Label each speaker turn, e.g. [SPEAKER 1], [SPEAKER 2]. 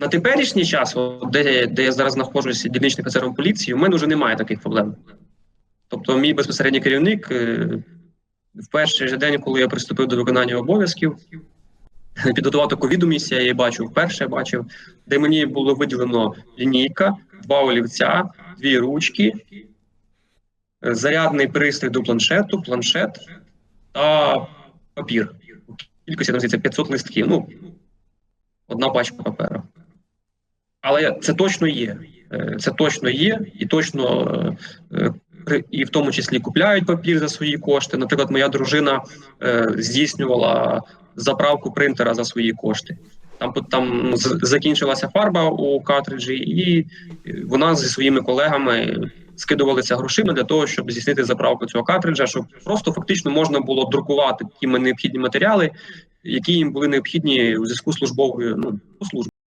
[SPEAKER 1] На теперішній час, де, де я зараз знаходжуся дільничним офіцером поліції, у мене вже немає таких проблем. Тобто, мій безпосередній керівник е, в перший же день, коли я приступив до виконання обов'язків, підготував таку відомість, я її бачив вперше бачив, де мені було виділено лінійка, два олівця, дві ручки, зарядний пристрій до планшету, планшет та папір. Кількості там здається 500 листків. Ну, одна пачка паперу. Але це точно є. Е, Це точно є, і точно е, е, і в тому числі купляють папір за свої кошти. Наприклад, моя дружина здійснювала заправку принтера за свої кошти. Там там закінчилася фарба у картриджі, і вона зі своїми колегами скидувалися грошима для того, щоб здійснити заправку цього картриджа, щоб просто фактично можна було друкувати ті необхідні матеріали, які їм були необхідні у зв'язку з службовою ну, по службі.